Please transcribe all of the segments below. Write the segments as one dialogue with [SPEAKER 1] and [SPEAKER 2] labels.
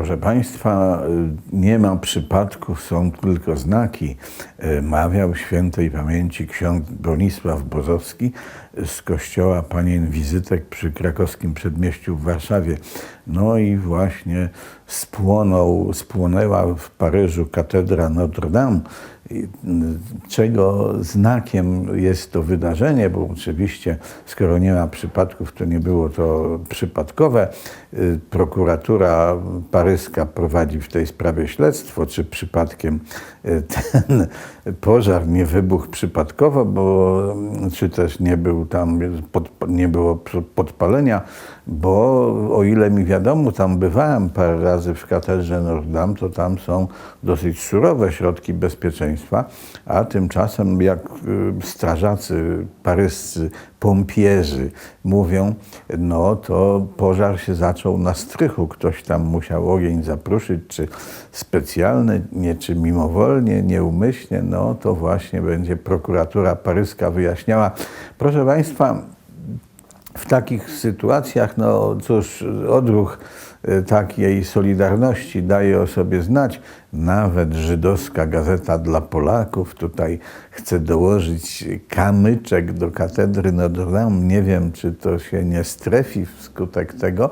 [SPEAKER 1] Proszę Państwa, nie ma przypadków, są tylko znaki. Mawiał świętej pamięci ksiądz Bronisław Bozowski z kościoła Panien Wizytek przy krakowskim przedmieściu w Warszawie. No i właśnie spłonął, spłonęła w Paryżu katedra Notre Dame, czego znakiem jest to wydarzenie, bo oczywiście skoro nie ma przypadków, to nie było to przypadkowe. Prokuratura paryska prowadzi w tej sprawie śledztwo, czy przypadkiem ten pożar nie wybuchł przypadkowo, bo czy też nie był tam, nie było podpalenia, bo o ile mi wiadomo, tam bywałem parę razy w katedrze Notre Dame, to tam są dosyć surowe środki bezpieczeństwa, a tymczasem jak y, strażacy paryscy, pompierzy mówią, no to pożar się zaczął na strychu. Ktoś tam musiał ogień zapruszyć, czy specjalny, nie, czy mimowolnie, nieumyślnie, no to właśnie będzie prokuratura paryska wyjaśniała. Proszę Państwa, w takich sytuacjach, no cóż, odruch y, takiej solidarności daje o sobie znać. Nawet żydowska gazeta dla Polaków tutaj chce dołożyć kamyczek do katedry Notre Dame. Nie wiem, czy to się nie strefi wskutek tego,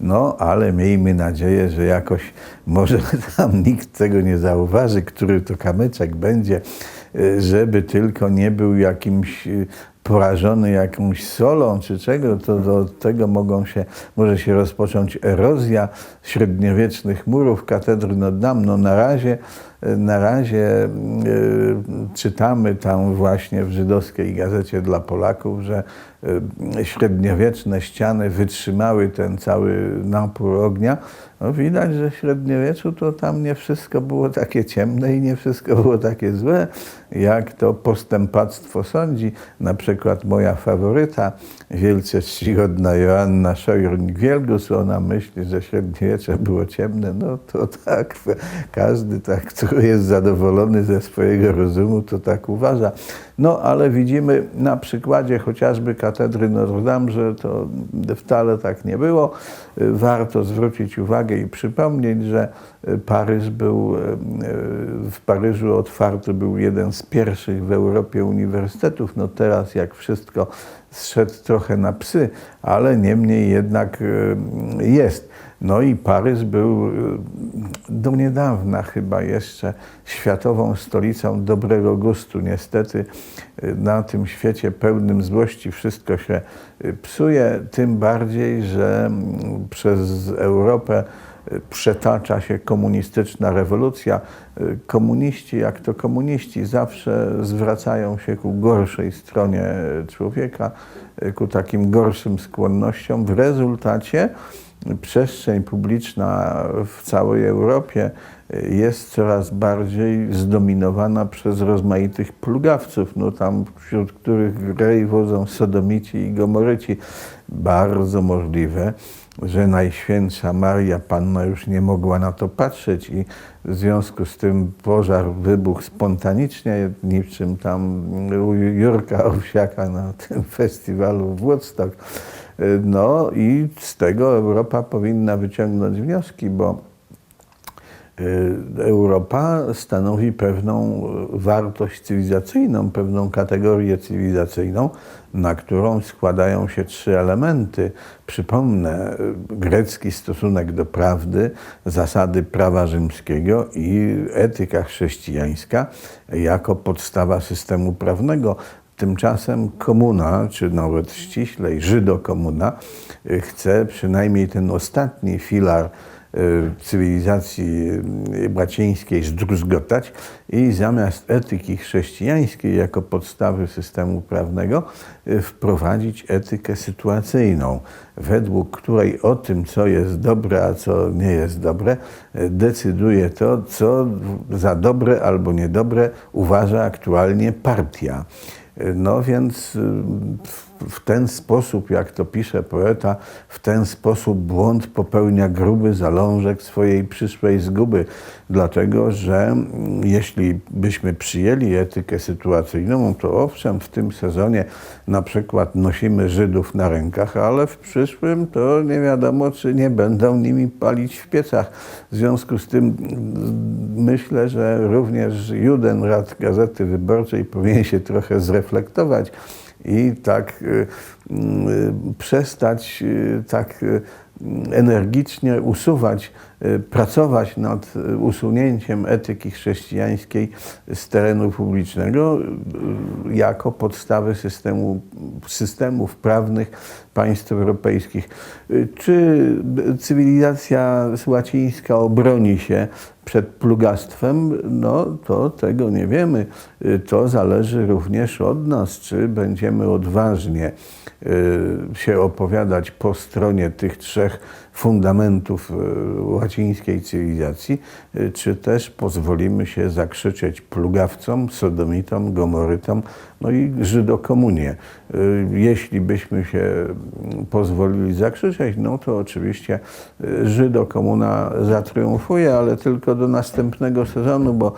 [SPEAKER 1] no ale miejmy nadzieję, że jakoś może tam nikt tego nie zauważy, który to kamyczek będzie, y, żeby tylko nie był jakimś y, porażony jakąś solą czy czego, to do tego mogą się, może się rozpocząć erozja średniowiecznych murów katedry Notre Dame. No na razie, na razie y, czytamy tam właśnie w żydowskiej gazecie dla Polaków, że y, średniowieczne ściany wytrzymały ten cały napór ognia. No widać, że w średniowieczu to tam nie wszystko było takie ciemne i nie wszystko było takie złe, jak to postępactwo sądzi. Na przykład moja faworyta, wielce czcigodna Joanna Szojrnik-Wielgus, ona myśli, że średniowiecze było ciemne. No to tak, każdy tak, jest zadowolony ze swojego rozumu, to tak uważa. No ale widzimy na przykładzie chociażby katedry Notre Dame, że to wcale tak nie było. Warto zwrócić uwagę i przypomnieć, że Paryż był, w Paryżu otwarty był jeden z pierwszych w Europie uniwersytetów. No teraz jak wszystko zszedł trochę na psy, ale niemniej jednak jest. No i Paryż był y, do niedawna chyba jeszcze światową stolicą dobrego gustu. Niestety y, na tym świecie pełnym złości wszystko się y, psuje, tym bardziej, że mm, przez Europę przetacza się komunistyczna rewolucja. Komuniści, jak to komuniści, zawsze zwracają się ku gorszej stronie człowieka, ku takim gorszym skłonnościom. W rezultacie przestrzeń publiczna w całej Europie jest coraz bardziej zdominowana przez rozmaitych plugawców, no tam wśród których grej wodzą sodomici i gomoryci. Bardzo możliwe, że Najświętsza Maria Panna już nie mogła na to patrzeć i w związku z tym pożar wybuchł spontanicznie, niczym tam u Jurka Owsiaka na tym festiwalu w Woodstock. No i z tego Europa powinna wyciągnąć wnioski, bo Europa stanowi pewną wartość cywilizacyjną, pewną kategorię cywilizacyjną, na którą składają się trzy elementy. Przypomnę, grecki stosunek do prawdy, zasady prawa rzymskiego i etyka chrześcijańska jako podstawa systemu prawnego. Tymczasem komuna, czy nawet ściślej Żydokomuna, y, chce przynajmniej ten ostatni filar y, cywilizacji y, łacińskiej zdruzgotać i zamiast etyki chrześcijańskiej jako podstawy systemu prawnego wprowadzić etykę sytuacyjną, według której o tym, co jest dobre, a co nie jest dobre, decyduje to, co za dobre albo niedobre uważa aktualnie partia. No więc y, w ten sposób, jak to pisze poeta, w ten sposób błąd popełnia gruby zalążek swojej przyszłej zguby. Dlatego, że jeśli byśmy przyjęli etykę sytuacyjną, to owszem, w tym sezonie na przykład nosimy Żydów na rękach, ale w przyszłym to nie wiadomo, czy nie będą nimi palić w piecach. W związku z tym myślę, że również Judenrat Gazety Wyborczej powinien się trochę zreflektować i tak y, y, przestać y, tak y, energicznie usuwać, pracować nad y, usunięciem etyki chrześcijańskiej z terenu publicznego y, jako podstawy systemu, systemów prawnych państw europejskich. Y, Czy cywilizacja łacińska obroni się przed plugastwem, no to tego nie wiemy. Y, To zależy również od nas, czy będziemy odważnie y, się opowiadać po stronie tych trzech fundamentów y, łacińskiej cywilizacji, y, czy też pozwolimy się zakrzyczeć plugawcom, sodomitom, gomorytom, no i żydokomunie. Y, Jeśli byśmy się mm, pozwolili zakrzyczeć, no to oczywiście żydokomuna zatriumfuje, ale tylko do następnego sezonu, bo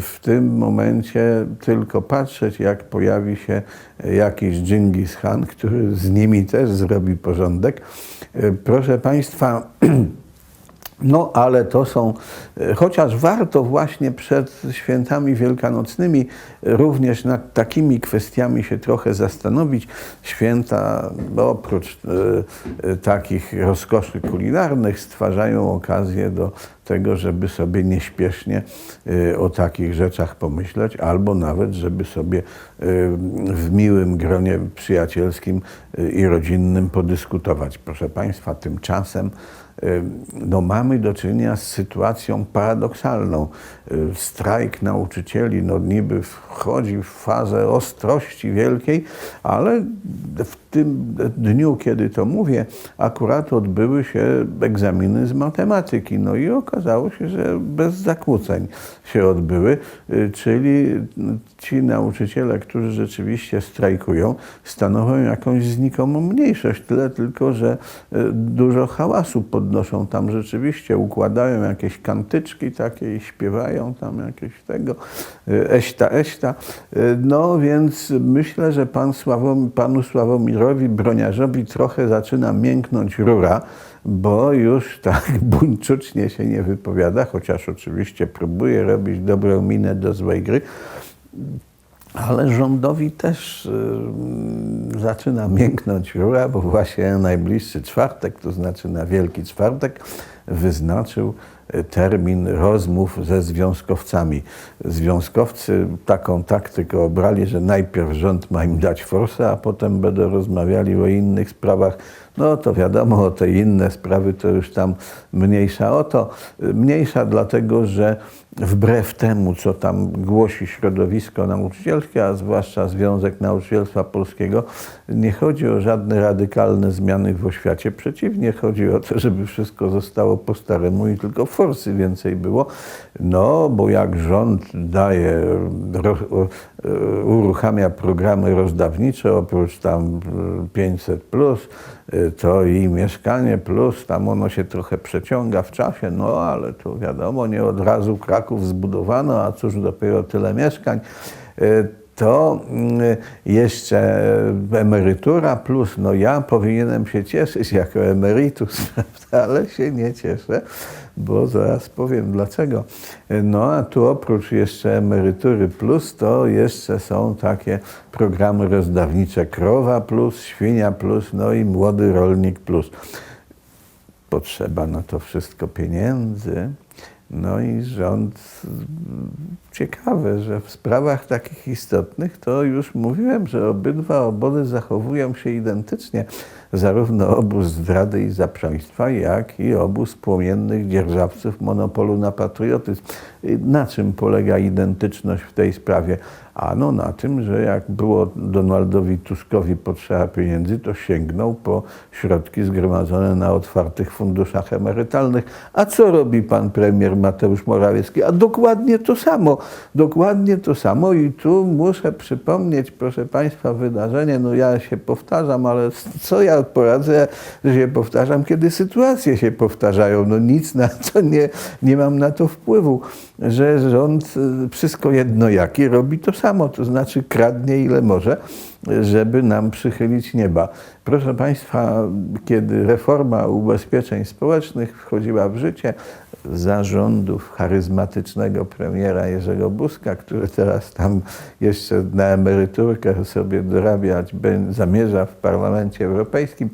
[SPEAKER 1] w tym momencie tylko patrzeć, jak pojawi się jakiś Dżingis Khan, który z nimi też zrobi porządek. Y, Proszę Państwa, no, ale to są, e, chociaż warto właśnie przed świętami wielkanocnymi również nad takimi kwestiami się trochę zastanowić. Święta, oprócz e, e, takich rozkoszy kulinarnych, stwarzają okazję do tego, żeby sobie nieśpiesznie o takich rzeczach pomyśleć, albo nawet, żeby sobie w miłym gronie przyjacielskim i rodzinnym podyskutować. Proszę Państwa, tymczasem no, mamy do czynienia z sytuacją paradoksalną. Strajk nauczycieli no, niby wchodzi w fazę ostrości wielkiej, ale w tym dniu, kiedy to mówię, akurat odbyły się egzaminy z matematyki. No i okazało się, że bez zakłóceń się odbyły, y, czyli ci nauczyciele, którzy rzeczywiście strajkują, stanowią jakąś znikomą mniejszość. Tyle tylko, że y, dużo hałasu podnoszą tam rzeczywiście, układają jakieś kantyczki takie i śpiewają tam jakieś tego, y, eśta, eśta. No więc myślę, że pan Sławom, panu Sławomirowi Broniarzowi trochę zaczyna mięknąć rura, bo już tak buńczucznie się nie wypowiada, chociaż oczywiście próbuje robić dobrą minę do złej gry. Ale rządowi też y, zaczyna mięknąć rura, bo właśnie najbliższy czwartek, to znaczy na Wielki Czwartek, wyznaczył y, termin rozmów ze związkowcami. Związkowcy taką taktykę obrali, że najpierw rząd ma im dać forsę, a potem będą rozmawiali o innych sprawach. No to wiadomo, o te inne sprawy to już tam mniejsza o to. Y, Mniejsza dlatego, że wbrew temu, co tam głosi środowisko nauczycielskie, a zwłaszcza Związek Nauczycielstwa Polskiego, nie chodzi o żadne radykalne zmiany w oświacie. Przeciwnie, chodzi o to, żeby wszystko zostało po staremu i tylko forsy więcej było. No, bo jak rząd daje, ro, e, uruchamia programy rozdawnicze, oprócz tam e, 500 plus, e, to i mieszkanie plus, tam ono się trochę przeciąga w czasie, no ale to wiadomo, nie od razu Zbudowano, a cóż dopiero tyle mieszkań. E, To mm, jeszcze emerytura plus, no ja powinienem się cieszyć jako emerytus, prawda, ale się nie cieszę, bo zaraz powiem dlaczego. No a tu oprócz jeszcze emerytury plus, to jeszcze są takie programy rozdawnicze Krowa plus, Świnia plus, no i Młody Rolnik plus potrzeba na to wszystko pieniędzy. No i rząd, ciekawe, że w sprawach takich istotnych to już mówiłem, że obydwa obozy zachowują się identycznie. Zarówno obóz zdrady i zaprzeństwa, jak i obóz płomiennych dzierżawców monopolu na patriotyzm. Na czym polega identyczność w tej sprawie? Ano na tym, że jak było Donaldowi Tuskowi potrzeba pieniędzy, to sięgnął po środki zgromadzone na otwartych funduszach emerytalnych. A co robi pan premier Mateusz Morawiecki? A dokładnie to samo. Dokładnie to samo i tu muszę przypomnieć, proszę państwa, wydarzenie, no ja się powtarzam, ale co ja poradzę, że się powtarzam, kiedy sytuacje się powtarzają. No nic na to nie, nie mam na to wpływu, że rząd y, wszystko jedno jaki robi to samo, to znaczy kradnie ile może, żeby nam przychylić nieba. Proszę Państwa, kiedy reforma ubezpieczeń społecznych wchodziła w życie, zarządów charyzmatycznego premiera Jerzego Buzka, który teraz tam jeszcze na emeryturkę sobie dorabiać zamierza w Parlamencie Europejskim,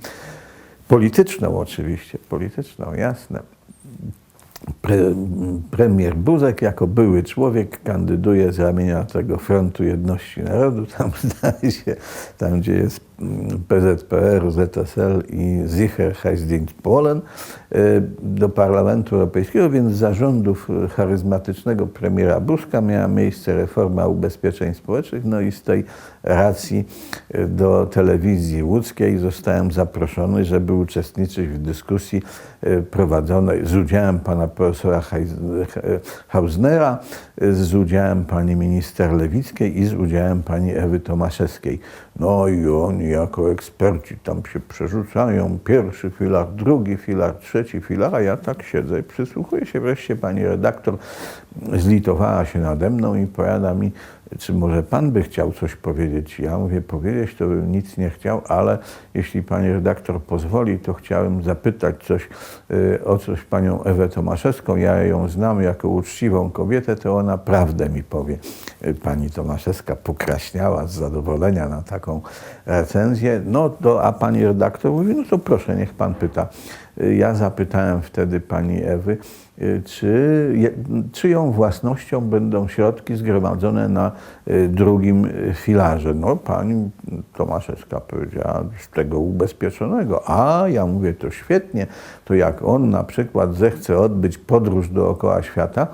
[SPEAKER 1] polityczną oczywiście, polityczną, jasne. Pre, premier Buzek jako były człowiek kandyduje z ramienia tego Frontu Jedności Narodu, tam zdaje się, tam gdzie jest PZPR, ZSL i Sicherheitsdienst Polen y, do Parlamentu Europejskiego, więc za rządów y, charyzmatycznego premiera Buzka miała miejsce reforma ubezpieczeń społecznych, no i z tej racji y, do telewizji łódzkiej zostałem zaproszony, żeby uczestniczyć w dyskusji y, prowadzonej z udziałem pana profesora Hausnera, z udziałem pani minister Lewickiej i z udziałem pani Ewy Tomaszewskiej. No i oni jako eksperci tam się przerzucają, pierwszy filar, drugi filar, trzeci filar, a ja tak siedzę i przysłuchuję się. Wreszcie pani redaktor zlitowała się nade mną i powiada mi, czy może pan by chciał coś powiedzieć? Ja mówię, powiedzieć to bym nic nie chciał, ale jeśli pani redaktor pozwoli, to chciałem zapytać coś y, o coś panią Ewę Tomaszewską. Ja ją znam jako uczciwą kobietę, to ona prawdę mi powie. Y, Pani Tomaszewska pokraśniała z zadowolenia na taką recenzję. No to, a pani redaktor mówi, no to proszę, niech pan pyta. Ja zapytałem wtedy pani Ewy, y, czy, je- czyją własnością będą środki zgromadzone na y, drugim y, filarze. No pani Tomaszewska powiedziała, z tego ubezpieczonego. A ja mówię, to świetnie, to jak on na przykład zechce odbyć podróż dookoła świata,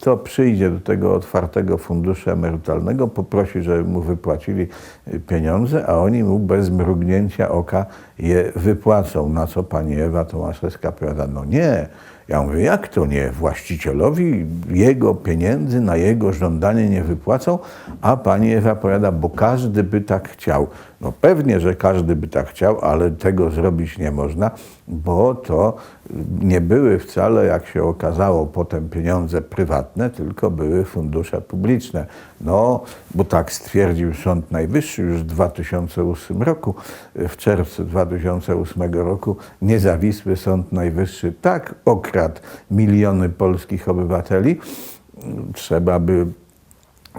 [SPEAKER 1] to przyjdzie do tego otwartego funduszu emerytalnego, poprosi, żeby mu wypłacili y, pieniądze, a oni mu bez mrugnięcia oka je wypłacą. Na co pani Ewa Tomaszewska powiada, no nie. Ja mówię, jak to nie? Właścicielowi jego pieniędzy na jego żądanie nie wypłacą, a pani Ewa powiada, bo każdy by tak chciał. No pewnie, że każdy by tak chciał, ale tego zrobić nie można, bo to nie były wcale, jak się okazało, potem pieniądze prywatne, tylko były fundusze publiczne. No, bo tak stwierdził Sąd Najwyższy już w 2008 roku, w czerwcu 2008 roku, niezawisły Sąd Najwyższy tak okradł miliony polskich obywateli, trzeba by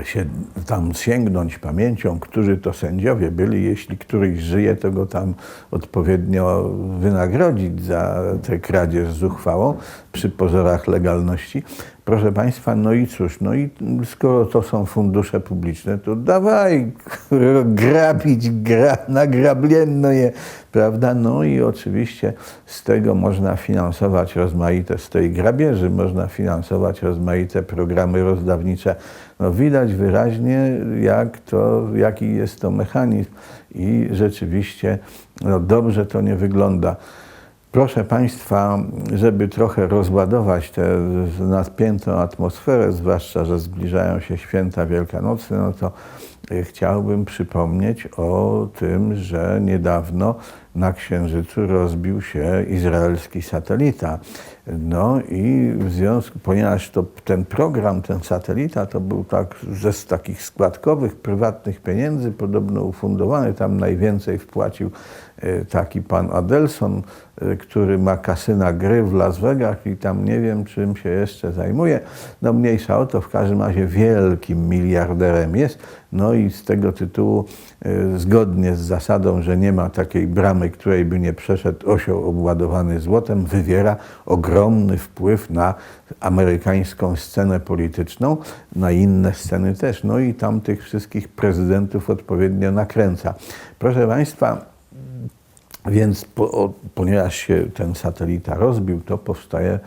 [SPEAKER 1] się tam sięgnąć pamięcią, którzy to sędziowie byli. Jeśli któryś żyje, to go tam odpowiednio wynagrodzić za tę kradzież z uchwałą przy pozorach legalności. Proszę Państwa, no i cóż, no i skoro to są fundusze publiczne, to dawaj grabić, gra, nagrablienno je, prawda? No i oczywiście z tego można finansować rozmaite, z tej grabieży można finansować rozmaite programy rozdawnicze. No widać wyraźnie, jak to, jaki jest to mechanizm i rzeczywiście no dobrze to nie wygląda. Proszę Państwa, żeby trochę rozładować tę napiętą atmosferę, zwłaszcza, że zbliżają się święta wielkanocne, no to y, chciałbym przypomnieć o tym, że niedawno na Księżycu rozbił się izraelski satelita. No i w związku, ponieważ to, ten program, ten satelita, to był tak ze z takich składkowych, prywatnych pieniędzy, podobno ufundowany, tam najwięcej wpłacił e, taki pan Adelson, e, który ma kasyna gry w Las Vegas i tam nie wiem, czym się jeszcze zajmuje. No mniejsza o to, w każdym razie wielkim miliarderem jest. No i z tego tytułu, e, zgodnie z zasadą, że nie ma takiej bramy, której by nie przeszedł osioł obładowany złotem, wywiera ogromny wpływ na amerykańską scenę polityczną, na inne sceny też. No i tam tych wszystkich prezydentów odpowiednio nakręca. Proszę Państwa, Więc po, ponieważ się ten satelita rozbił, to powstaje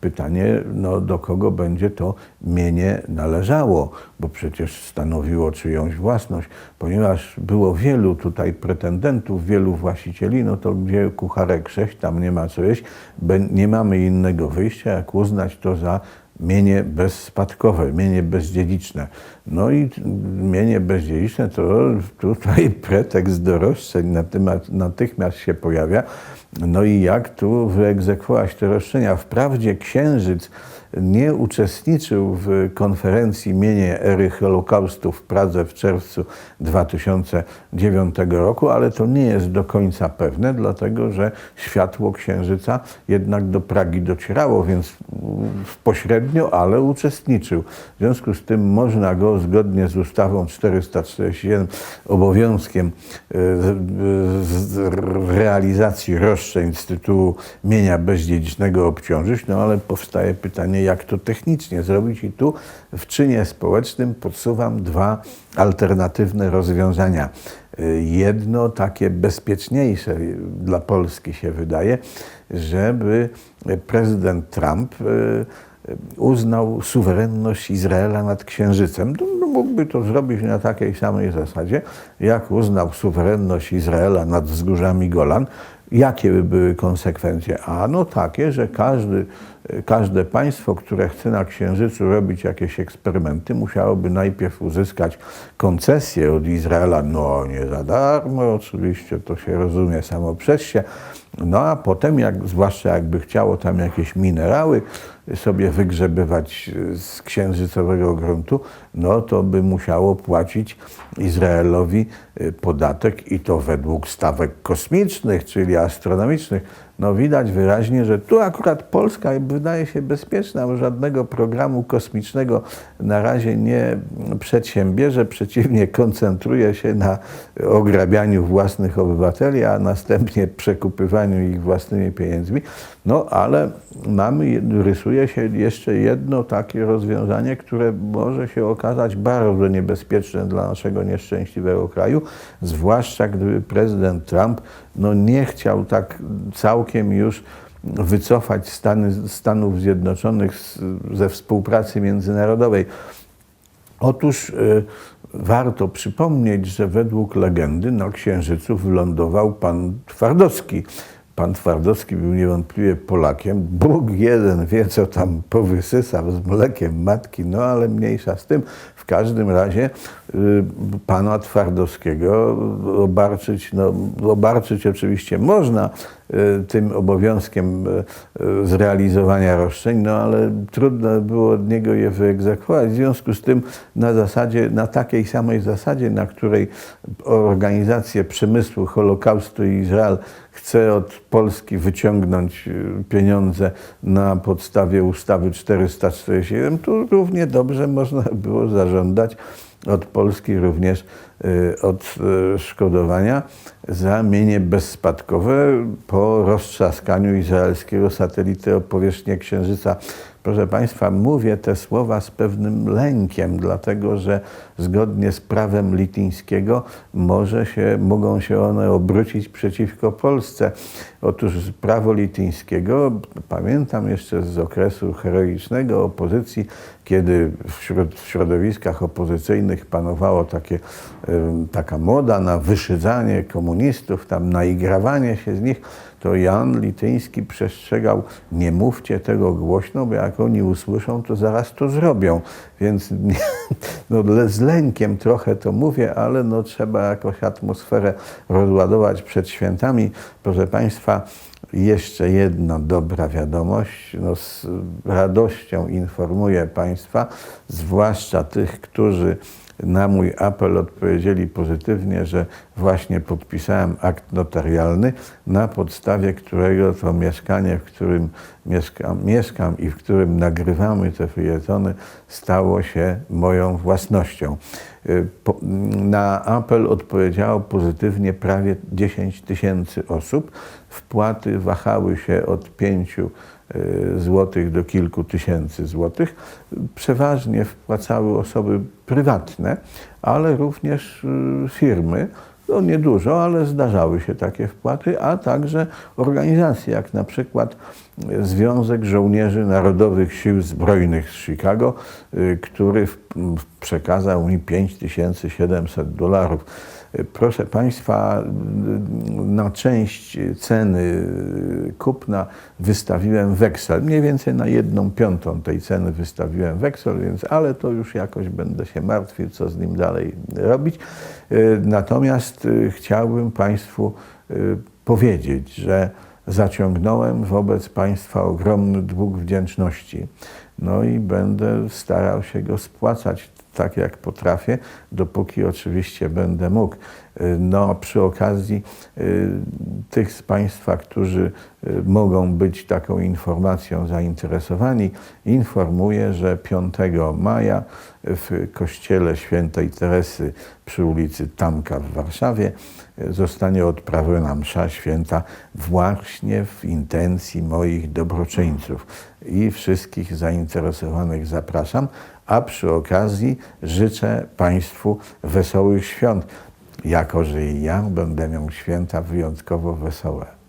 [SPEAKER 1] pytanie, no, do kogo będzie to mienie należało, bo przecież stanowiło czyjąś własność. Ponieważ było wielu tutaj pretendentów, wielu właścicieli, no to gdzie kucharek sześć, tam nie ma co jeść, nie mamy innego wyjścia, jak uznać to za mienie bezspadkowe, mienie bezdziedziczne. No i mienie bezdziedziczne to tutaj pretekst do roszczeń natychmiast się pojawia. No i jak tu wyegzekwować te roszczenia? Wprawdzie księżyc nie uczestniczył w konferencji mienie ery Holokaustu w Pradze w czerwcu 2009 roku, ale to nie jest do końca pewne, dlatego że światło księżyca jednak do Pragi docierało, więc pośrednio, ale uczestniczył. W związku z tym można go zgodnie z ustawą 441 obowiązkiem e, z realizacji roszczeń z tytułu mienia bezdziedzicznego obciążyć, no ale powstaje pytanie, jak to technicznie zrobić i tu w czynie społecznym podsuwam dwa alternatywne rozwiązania. Y, Jedno takie bezpieczniejsze dla Polski się wydaje, żeby prezydent Trump y, y, uznał suwerenność Izraela nad Księżycem. No, mógłby to zrobić na takiej samej zasadzie, jak uznał suwerenność Izraela nad wzgórzami Golan. Jakie by były konsekwencje? A no takie, że każdy, każde państwo, które chce na Księżycu robić jakieś eksperymenty, musiałoby najpierw uzyskać koncesję od Izraela. No nie za darmo, oczywiście, to się rozumie samo przez się. No a potem, jak, zwłaszcza jakby chciało tam jakieś minerały sobie wygrzebywać z księżycowego gruntu, no to by musiało płacić Izraelowi y, podatek i to według stawek kosmicznych, czyli astronomicznych. No widać wyraźnie, że tu akurat Polska wydaje się bezpieczna, bo żadnego programu kosmicznego na razie nie przedsiębierze, przeciwnie koncentruje się na ograbianiu własnych obywateli, a następnie przekupywaniu ich własnymi pieniędzmi. No ale mamy, rysuje się jeszcze jedno takie rozwiązanie, które może się okazać bardzo niebezpieczne dla naszego nieszczęśliwego kraju, zwłaszcza gdyby prezydent Trump no, nie chciał tak całkiem już wycofać Stany, Stanów Zjednoczonych z, ze współpracy międzynarodowej. Otóż y, warto przypomnieć, że według legendy na Księżycu wylądował pan Twardowski. Pan Twardowski był niewątpliwie Polakiem. Bóg jeden wie, co tam powysysał z mlekiem matki, no ale mniejsza z tym. W każdym razie y, pana Twardowskiego obarczyć, no, obarczyć oczywiście można y, tym obowiązkiem y, zrealizowania roszczeń, no ale trudno było od niego je wyegzekwować. W związku z tym na zasadzie, na takiej samej zasadzie, na której organizacje przemysłu Holokaustu i Izrael chce od Polski wyciągnąć y, pieniądze na podstawie ustawy 447, tu równie dobrze można było zażądać od Polski również y, odszkodowania za mienie bezspadkowe po roztrzaskaniu izraelskiego satelity o powierzchnię Księżyca. Proszę Państwa, mówię te słowa z pewnym lękiem, dlatego że zgodnie z prawem lityńskiego może się, mogą się one obrócić przeciwko Polsce. Otóż prawo lityńskiego, pamiętam jeszcze z okresu heroicznego opozycji, kiedy wśród, w środowiskach opozycyjnych panowało takie, taka moda na wyszydzanie komunistów, tam naigrawanie się z nich, to Jan Lityński przestrzegał, nie mówcie tego głośno, bo jak oni usłyszą, to zaraz to zrobią. Więc no, z lękiem trochę to mówię, ale no, trzeba jakoś atmosferę rozładować przed świętami. Proszę Państwa, jeszcze jedna dobra wiadomość. No, z radością informuję Państwa, zwłaszcza tych, którzy na mój apel odpowiedzieli pozytywnie, że właśnie podpisałem akt notarialny, na podstawie którego to mieszkanie, w którym mieszkam, mieszkam i w którym nagrywamy te felietony, stało się moją własnością. Y, po- Na apel odpowiedziało pozytywnie prawie 10 tysięcy osób. Wpłaty wahały się od 5 złotych do kilku tysięcy złotych. Przeważnie wpłacały osoby prywatne, ale również y, firmy. To niedużo, ale zdarzały się takie wpłaty, a także organizacje, jak na przykład Związek Żołnierzy Narodowych Sił Zbrojnych z Chicago, y, który przekazał mi 5700 dolarów. Proszę Państwa, na część ceny kupna wystawiłem weksel. Mniej więcej na jedną piątą tej ceny wystawiłem weksel, więc ale to już jakoś będę się martwił, co z nim dalej robić. Y, Natomiast y, chciałbym Państwu y, powiedzieć, że zaciągnąłem wobec Państwa ogromny dług wdzięczności. No i będę starał się go spłacać tak, jak potrafię, dopóki oczywiście będę mógł. Y, No, przy okazji y, tych z Państwa, którzy y, mogą być taką informacją zainteresowani, informuję, że 5 maja w kościele świętej Teresy przy ulicy Tamka w Warszawie y, zostanie odprawiona msza święta właśnie w intencji moich dobroczyńców. I wszystkich zainteresowanych zapraszam, a przy okazji życzę Państwu wesołych świąt, jako że i ja będę miał święta wyjątkowo wesołe.